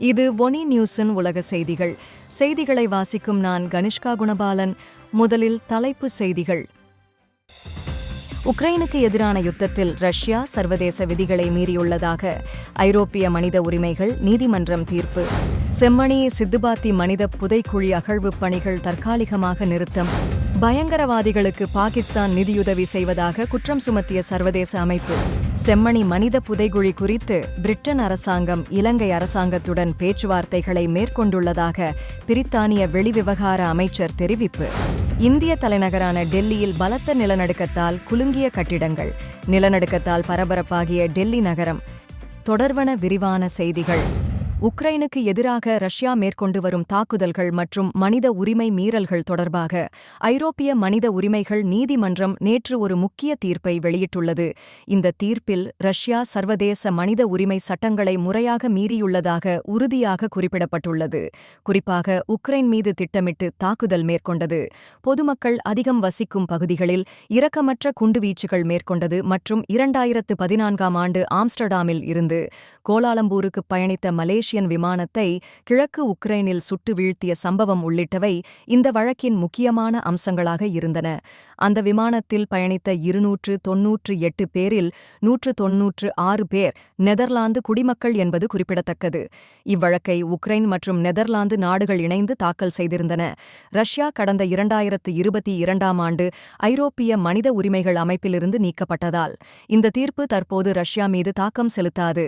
இது ஒனி நியூஸின் உலக செய்திகள். செய்திகளை வாசிக்கும் நான் கனிஷ்கா குணபாலன். முதலில் தலைப்பு செய்திகள். உக்ரைனுக்கு எதிரான யுத்தத்தில் ரஷ்யா சர்வதேச விதிகளை மீறியுள்ளதாக ஐரோப்பிய மனித உரிமைகள் நீதிமன்றம் தீர்ப்பு. செம்மணி சித்துபாத்தி மனித புதைக்குழி அகழ்வு பணிகள் தற்காலிகமாக நிறுத்தம். பயங்கரவாதிகளுக்கு பாகிஸ்தான் நிதியுதவி செய்வதாக குற்றம் சுமத்திய சர்வதேச அமைப்பு. செம்மணி மனித புதைகுழி குறித்து பிரிட்டன் அரசாங்கம் இலங்கை அரசாங்கத்துடன் பேச்சுவார்த்தைகளை மேற்கொண்டுள்ளதாக பிரித்தானிய வெளிவிவகார அமைச்சர் தெரிவிப்பு. இந்திய தலைநகரான டெல்லியில் பலத்த நிலநடுக்கத்தால் குலுங்கிய கட்டிடங்கள் நிலநடுக்கத்தால் பரபரப்பாகிய டெல்லி நகரம். தொடர்வன விரிவான செய்திகள். உக்ரைனுக்கு எதிராக ரஷ்யா மேற்கொண்டு வரும் தாக்குதல்கள் மற்றும் மனித உரிமை மீறல்கள் தொடர்பாக ஐரோப்பிய மனித உரிமைகள் நீதிமன்றம் நேற்று ஒரு முக்கிய தீர்ப்பை வெளியிட்டுள்ளது. இந்த தீர்ப்பில் ரஷ்யா சர்வதேச மனித உரிமை சட்டங்களை முறையாக மீறியுள்ளதாக உறுதியாக குறிப்பிடப்பட்டுள்ளது. குறிப்பாக உக்ரைன் மீது திட்டமிட்டு தாக்குதல் மேற்கொண்டது. பொதுமக்கள் அதிகம் வசிக்கும் பகுதிகளில் இரக்கமற்ற குண்டுவீச்சுகள் மேற்கொண்டது மற்றும் இரண்டாயிரத்து பதினான்காம் ஆண்டு ஆம்ஸ்டர்டாமில் இருந்து கோலாலம்பூருக்கு பயணித்த மலேசிய ரஷ்யன் விமானத்தை கிழக்கு உக்ரைனில் சுட்டு வீழ்த்திய சம்பவம் உள்ளிட்டவை இந்த வழக்கின் முக்கியமான அம்சங்களாக இருந்தன. அந்த விமானத்தில் பயணித்த இருநூற்று தொன்னூற்று எட்டு பேரில் நூற்று தொன்னூற்று ஆறு பேர் நெதர்லாந்து குடிமக்கள் என்பது குறிப்பிடத்தக்கது. இவ்வழக்கை உக்ரைன் மற்றும் நெதர்லாந்து நாடுகள் இணைந்து தாக்கல் செய்திருந்தன. ரஷ்யா கடந்த இரண்டாயிரத்து இருபத்தி இரண்டாம் ஆண்டு ஐரோப்பிய மனித உரிமைகள் அமைப்பிலிருந்து நீக்கப்பட்டதால் இந்த தீர்ப்பு தற்போது ரஷ்யா மீது தாக்கம் செலுத்தாது.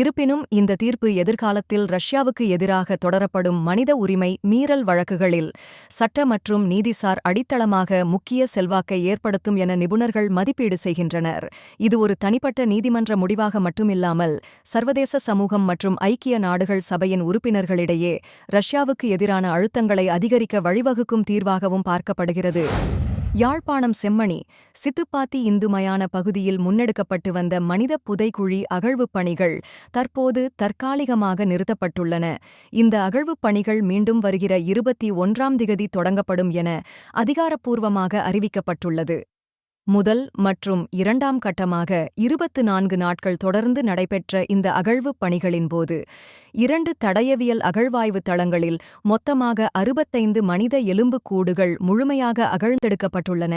இருப்பினும் இந்த தீர்ப்பு எதிர்கால காலத்தில் ரஷ்யாவுக்கு எதிராக தொடரப்படும் மனித உரிமை மீறல் வழக்குகளில் சட்ட மற்றும் நீதிசார் அடித்தளமாக முக்கிய செல்வாக்கை ஏற்படுத்தும் என நிபுணர்கள் மதிப்பீடு செய்கின்றனர். இது ஒரு தனிப்பட்ட நீதிமன்ற முடிவாக மட்டுமில்லாமல் சர்வதேச சமூகம் மற்றும் ஐக்கிய நாடுகள் சபையின் உறுப்பினர்களிடையே ரஷ்யாவுக்கு எதிரான அழுத்தங்களை அதிகரிக்க வழிவகுக்கும் தீர்வாகவும் பார்க்கப்படுகிறது. யாழ்ப்பாணம் செம்மணி சித்துப்பாத்தி இந்துமயான பகுதியில் முன்னெடுக்கப்பட்டு வந்த மனித புதைக்குழி அகழ்வுப் பணிகள் தற்போது தற்காலிகமாக நிறுத்தப்பட்டுள்ளன. இந்த அகழ்வுப் பணிகள் மீண்டும் வருகிற இருபத்தி ஒன்றாம் திகதி தொடங்கப்படும் என அதிகாரப்பூர்வமாக அறிவிக்கப்பட்டுள்ளது. முதல் மற்றும் இரண்டாம் கட்டமாக இருபத்து நான்கு நாட்கள் தொடர்ந்து நடைபெற்ற இந்த அகழ்வுப் பணிகளின்போது இரண்டு தடயவியல் அகழ்வாய்வு தளங்களில் மொத்தமாக அறுபத்தைந்து மனித எலும்புக்கூடுகள் முழுமையாக அகழ்ந்தெடுக்கப்பட்டுள்ளன.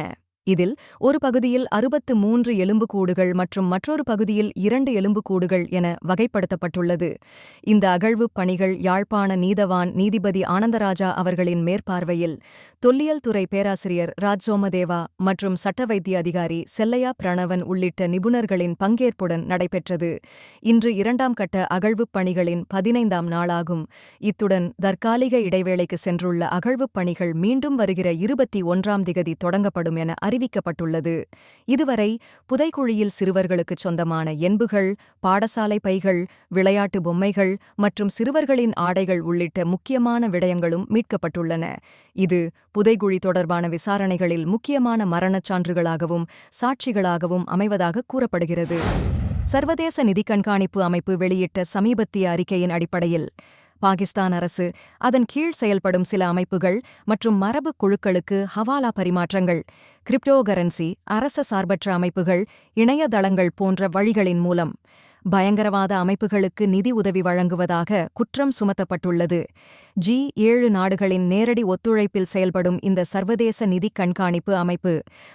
இதில் ஒரு பகுதியில் அறுபத்து மூன்று எலும்புக்கூடுகள் மற்றும் மற்றொரு பகுதியில் இரண்டு எலும்புக்கூடுகள் என வகைப்படுத்தப்பட்டுள்ளது. இந்த அகழ்வுப் பணிகள் யாழ்ப்பாண நீதவான் நீதிபதி ஆனந்தராஜா அவர்களின் மேற்பார்வையில் தொல்லியல் துறை பேராசிரியர் ராஜ் சோமதேவா மற்றும் சட்ட வைத்திய அதிகாரி செல்லையா பிரணவன் உள்ளிட்ட நிபுணர்களின் பங்கேற்புடன் நடைபெற்றது. இன்று இரண்டாம் கட்ட அகழ்வுப் பணிகளின் பதினைந்தாம் நாளாகும். இத்துடன் தற்காலிக இடைவேளைக்கு சென்றுள்ள அகழ்வுப் பணிகள் மீண்டும் வருகிற இருபத்தி ஒன்றாம் திகதி தொடங்கப்படும் என அறிவிக்கப்பட்டுள்ளது. இதுவரை புதைக்குழியில் சிறுவர்களுக்குச் சொந்தமான என்புகள் பாடசாலை பைகள் விளையாட்டு பொம்மைகள் மற்றும் சிறுவர்களின் ஆடைகள் உள்ளிட்ட முக்கியமான விடயங்களும் மீட்கப்பட்டுள்ளன. இது புதைகுழி தொடர்பான விசாரணைகளில் முக்கியமான மரணச் சான்றுகளாகவும் சாட்சிகளாகவும் அமைவதாக கூறப்படுகிறது. சர்வதேச நிதி கண்காணிப்பு அமைப்பு வெளியிட்ட சமீபத்திய அறிக்கையின் அடிப்படையில் பாகிஸ்தான் அரசு அதன் கீழ் செயல்படும் சில அமைப்புகள் மற்றும் மரபு குழுக்களுக்கு ஹவாலா பரிமாற்றங்கள் கிரிப்டோகரன்சி அரச சார்பற்ற அமைப்புகள் இணையதளங்கள் போன்ற வழிகளின் மூலம். பயங்கரவாத அமைப்புகளுக்கு நிதி உதவி வழங்குவதாக குற்றம் சுமத்தப்பட்டுள்ளது. ஜி ஏழு நாடுகளின் நேரடி ஒத்துழைப்பில் செயல்படும் இந்த சர்வதேச நிதி கண்காணிப்பு அமைப்பு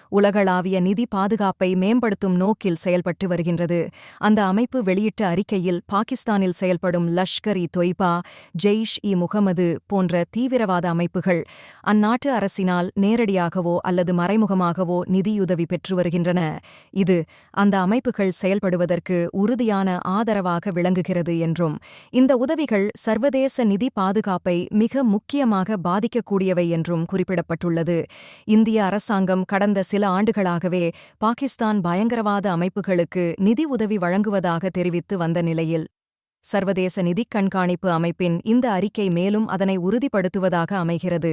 உலகளாவிய நிதி பாதுகாப்பை மேம்படுத்தும் நோக்கில் செயல்பட்டு வருகின்றது. அந்த அமைப்பு வெளியிட்ட அறிக்கையில் பாகிஸ்தானில் செயல்படும் லஷ்கர் இ தொய்பா ஜெய்ஷ் இ முகமது போன்ற தீவிரவாத அமைப்புகள் அந்நாட்டு அரசினால் நேரடியாகவோ அல்லது மறைமுகமாகவோ நிதியுதவி பெற்று வருகின்றன. இது அந்த அமைப்புகள் செயல்படுவதற்கு உறுதியான ஆதரவாக விளங்குகிறது என்றும் இந்த உதவிகள் சர்வதேச நிதி பாதுகாப்பை மிக முக்கியமாக பாதிக்கக்கூடியவை என்றும் குறிப்பிடப்பட்டுள்ளது. இந்திய அரசாங்கம் கடந்த சில ஆண்டுகளாகவே பாகிஸ்தான் பயங்கரவாத அமைப்புகளுக்கு நிதி உதவி வழங்குவதாக தெரிவித்து வந்த நிலையில் சர்வதேச நிதிக் கண்காணிப்பு அமைப்பின் இந்த அறிக்கை மேலும் அதனை உறுதிப்படுத்துவதாக அமைகிறது.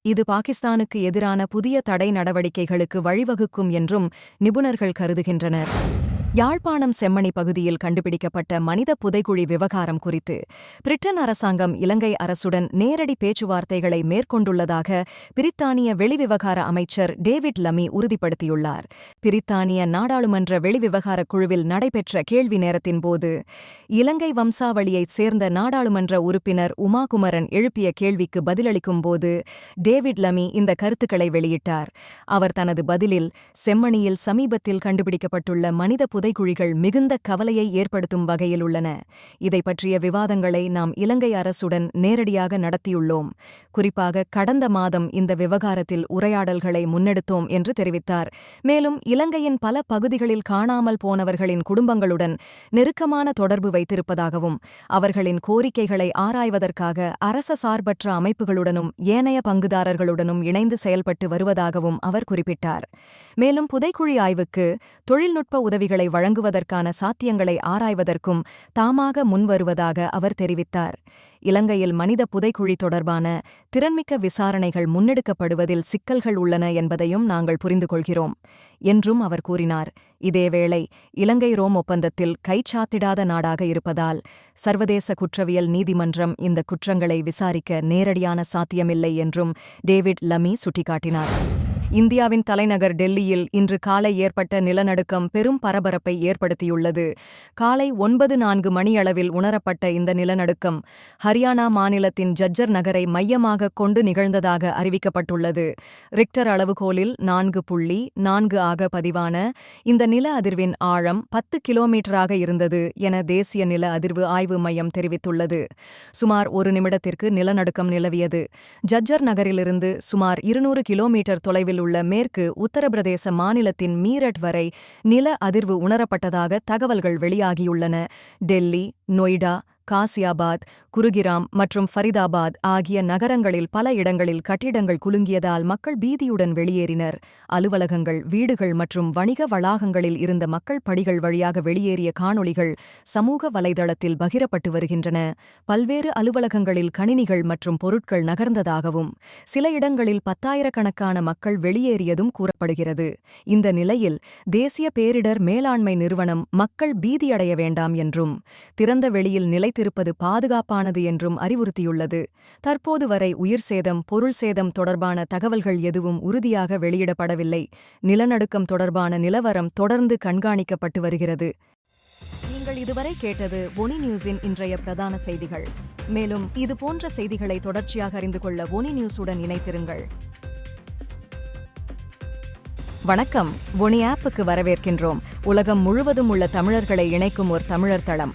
இது பாகிஸ்தானுக்கு எதிரான புதிய தடை நடவடிக்கைகளுக்கு வழிவகுக்கும் என்றும் நிபுணர்கள் கருதுகின்றனர். யாழ்ப்பாணம் செம்மணி பகுதியில் கண்டுபிடிக்கப்பட்ட மனித புதைக்குழி விவகாரம் குறித்து பிரிட்டன் அரசாங்கம் இலங்கை அரசுடன் நேரடி பேச்சுவார்த்தைகளை மேற்கொண்டுள்ளதாக பிரித்தானிய வெளிவிவகார அமைச்சர் டேவிட் லமி உறுதிப்படுத்தியுள்ளார். பிரித்தானிய நாடாளுமன்ற வெளிவிவகார குழுவில் நடைபெற்ற கேள்வி நேரத்தின் போது இலங்கை வம்சாவளியைச் சேர்ந்த நாடாளுமன்ற உறுப்பினர் உமாகுமரன் எழுப்பிய கேள்விக்கு பதிலளிக்கும் போது டேவிட் லமி இந்த கருத்துக்களை வெளியிட்டார். அவர் தனது பதிலில் செம்மணியில் சமீபத்தில் கண்டுபிடிக்கப்பட்டுள்ள மனித புதைக்குழிகள் மிகுந்த கவலையை ஏற்படுத்தும் வகையில் உள்ளன. இதை பற்றிய விவாதங்களை நாம் இலங்கை அரசுடன் நேரடியாக நடத்தியுள்ளோம். குறிப்பாக கடந்த மாதம் இந்த விவகாரத்தில் உரையாடல்களை முன்னெடுத்தோம் என்று தெரிவித்தார். மேலும் இலங்கையின் பல பகுதிகளில் காணாமல் போனவர்களின் குடும்பங்களுடன் நெருக்கமான தொடர்பு வைத்திருப்பதாகவும் அவர்களின் கோரிக்கைகளை ஆராய்வதற்காக அரச சார்பற்ற அமைப்புகளுடனும் ஏனைய பங்குதாரர்களுடனும் இணைந்து செயல்பட்டு வருவதாகவும் அவர் குறிப்பிட்டார். மேலும் புதைக்குழி ஆய்வுக்கு தொழில்நுட்ப உதவிகளை வழங்குவதற்கான சாத்தியங்களை ஆராய்வதற்கும் தாமாக முன்வருவதாக அவர் தெரிவித்தார். இலங்கையில் மனித புதைக்குழி தொடர்பான திறன்மிக்க விசாரணைகள் முன்னெடுக்கப்படுவதில் சிக்கல்கள் உள்ளன என்பதையும் நாங்கள் புரிந்து கொள்கிறோம் என்றும் அவர் கூறினார். இதேவேளை இலங்கை ரோம் ஒப்பந்தத்தில் கைச்சாத்திடாத நாடாக இருப்பதால் சர்வதேச குற்றவியல் நீதிமன்றம் இந்த குற்றங்களை விசாரிக்க நேரடியான சாத்தியமில்லை என்றும் டேவிட் லமி சுட்டிக்காட்டினார். இந்தியாவின் தலைநகர் டெல்லியில் இன்று காலை ஏற்பட்ட நிலநடுக்கம் பெரும் பரபரப்பை ஏற்படுத்தியுள்ளது. காலை ஒன்பது நான்கு மணியளவில் உணரப்பட்ட இந்த நிலநடுக்கம் ஹரியானா மாநிலத்தின் ஜஜ்ஜர் நகரை மையமாக கொண்டு நிகழ்ந்ததாக அறிவிக்கப்பட்டுள்ளது. ரிக்டர் அளவுகோலில் நான்கு புள்ளி நான்கு ஆக பதிவான இந்த நில அதிர்வின் ஆழம் பத்து கிலோமீட்டராக இருந்தது என தேசிய நில அதிர்வு ஆய்வு மையம் தெரிவித்துள்ளது. சுமார் ஒரு நிமிடத்திற்கு நிலநடுக்கம் நிலவியது. ஜஜ்ஜர் நகரிலிருந்து சுமார் இருநூறு கிலோமீட்டர் தொலைவில் உள்ள மேற்கு உத்தரப்பிரதேச மாநிலத்தின் மீரட் வரை நில அதிர்வு உணரப்பட்டதாக தகவல்கள் வெளியாகியுள்ளன. டெல்லி நொய்டா காசியாபாத் குருகிராம் மற்றும் ஃபரிதாபாத் ஆகிய நகரங்களில் பல இடங்களில் கட்டிடங்கள் குலுங்கியதால் மக்கள் பீதியுடன் வெளியேறினர். அலுவலகங்கள் வீடுகள் மற்றும் வணிக வளாகங்களில் இருந்த மக்கள் படிகள் வழியாக வெளியேறிய காணொளிகள் சமூக வலைதளத்தில் பகிரப்பட்டு வருகின்றன. பல்வேறு அலுவலகங்களில் கணினிகள் மற்றும் பொருட்கள் நகர்ந்ததாகவும் சில இடங்களில் பத்தாயிரக்கணக்கான மக்கள் வெளியேறியதும் கூறப்படுகிறது. இந்த நிலையில் தேசிய பேரிடர் மேலாண்மை நிறுவனம் மக்கள் பீதியடைய வேண்டாம் என்றும் திறந்த வெளியில் நிலைத்திருப்பது முக்கியமானது என்றும் அறிவுறுத்தியுள்ளது. தற்போது வரை உயிர் சேதம் பொருள் சேதம் தொடர்பான தகவல்கள் எதுவும் உறுதியாக வெளியிடப்படவில்லை. நிலநடுக்கம் தொடர்பான நிலவரம் தொடர்ந்து கண்காணிக்கப்பட்டு வருகிறது. நீங்கள் இதுவரை கேட்டது ஒனி நியூஸின் இன்றைய பிரதான செய்திகள். மேலும் இது போன்ற செய்திகளை தொடர்ச்சியாக அறிந்து கொள்ள ஒனி நியூஸுடன் இணைத்திருங்கள் வணக்கம். ஒனி ஆப்புக்கு வரவேற்கின்றோம். உலகம் முழுவதும் உள்ள தமிழர்களை இணைக்கும் ஒரு தமிழர் தளம்.